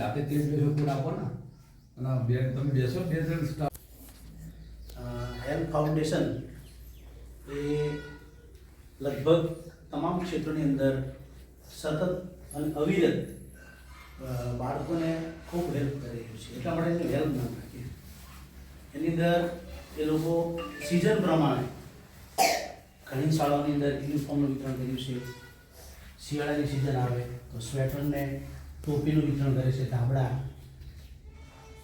જાતે તે બેસો ફૂડ આપો ને. અને બે તમે બેસો, બે જણ સ્ટાફ હેલ્થ ફાઉન્ડેશન એ લગભગ તમામ ક્ષેત્રોની અંદર સતત અને અવિરત બાળકોને ખૂબ હેલ્પ કરી રહ્યું છે. એટલા માટે હેલ્પ ના રાખીએ એની અંદર એ લોકો સિઝન પ્રમાણે ઘણી શાળાઓની અંદર યુનિફોર્મનું વિતરણ કર્યું છે. શિયાળાની સિઝન આવે તો સ્વેટરને ટોપીનું વિતરણ કરે છે ધાબળા.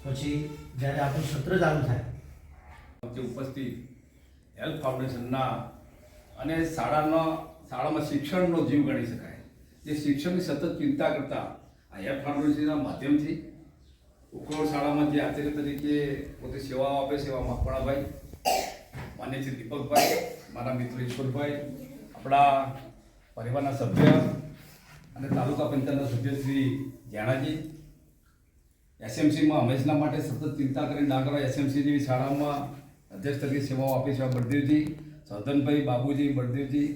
પછી જ્યારે આપણું સત્ર ચાલુ થાય જે ઉપસ્થિત હેલ્થ ફાઉન્ડેશનના અને શાળાના, શાળામાં શિક્ષણનો જીવ ગણી શકાય. જે શિક્ષણની સતત ચિંતા કરતા આ હેલ્થ ફાઉન્ડેશનના માધ્યમથી ઉકળો શાળામાં જે આચાર્ય તરીકે પોતે સેવાઓ આપે છે એવા મકવાણાભાઈ, માન્ય છે દીપકભાઈ, મારા મિત્ર ઈશ્વરભાઈ, આપણા પરિવારના સભ્ય અને તાલુકા પંચાયતના સભ્ય શ્રી જાણાજી, એસએમસીમાં હંમેશના માટે સતત ચિંતા કરીને ડાંગરા એસએમસી જેવી શાળામાં અધ્યક્ષ તરીકે સેવાઓ આપી છે બળદેવજી સૌધનભાઈ બાબુજી, બળદેવજી